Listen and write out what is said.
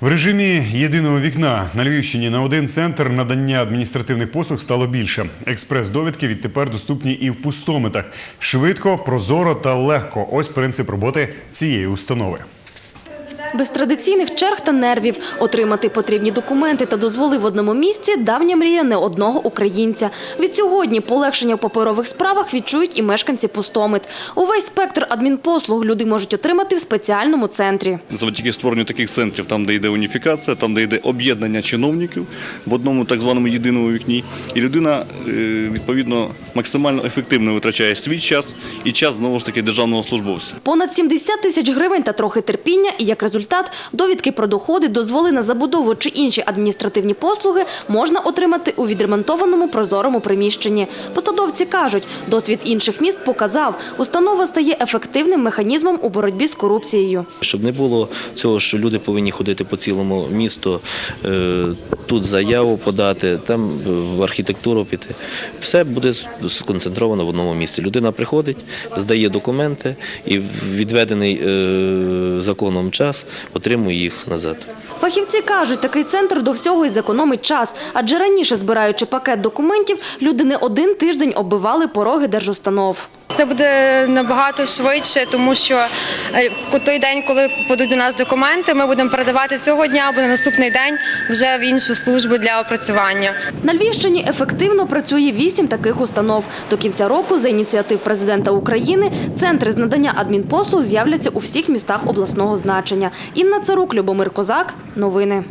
В режимі єдиного вікна на Львівщині на один центр надання адміністративних послуг стало більше. Експрес-довідки відтепер доступні і в пустометах. Швидко, прозоро та легко. Ось принцип роботи цієї установи. Без традиційних черг та нервів отримати потрібні документи та дозволи в одному місці – давня мрія не одного українця. Від сьогодні полегшення в паперових справах відчують і мешканці Пустомит. Увесь спектр адмінпослуг люди можуть отримати в спеціальному центрі. завдяки створенню таких центрів, там, де йде уніфікація, там, де йде об'єднання чиновників в одному так званому єдиному вікні, і людина е, відповідно максимально ефективно витрачає свій час і час знову ж таки державного службовця. Понад 70 тисяч гривень та трохи терпіння і як результат довідки про доходи, дозволи на забудову чи інші адміністративні послуги можна отримати у відремонтованому прозорому приміщенні. Посадовці кажуть, досвід інших міст показав, установа стає ефективним механізмом у боротьбі з корупцією. Щоб не було цього, що люди повинні ходити по цілому місту, е, тут заяву подати, там в архітектуру піти. Все буде сконцентровано в одному місці. Людина приходить, здає документи і відведений е, законом час отримує їх назад. Фахівці кажуть, такий центр до всього і зекономить час, адже раніше, збираючи пакет документів, люди не один тиждень оббивали пороги держустанов. Це буде набагато швидше, тому що е, той день, коли попадуть до нас документи, ми будемо передавати цього дня або на наступний день вже в іншу службу для опрацювання. На Львівщині ефективно працює вісім таких установ. До кінця року за ініціатив президента України центри з надання адмінпослуг з'являться у всіх містах обласного значення. Інна Царук, Любомир Козак. Новини.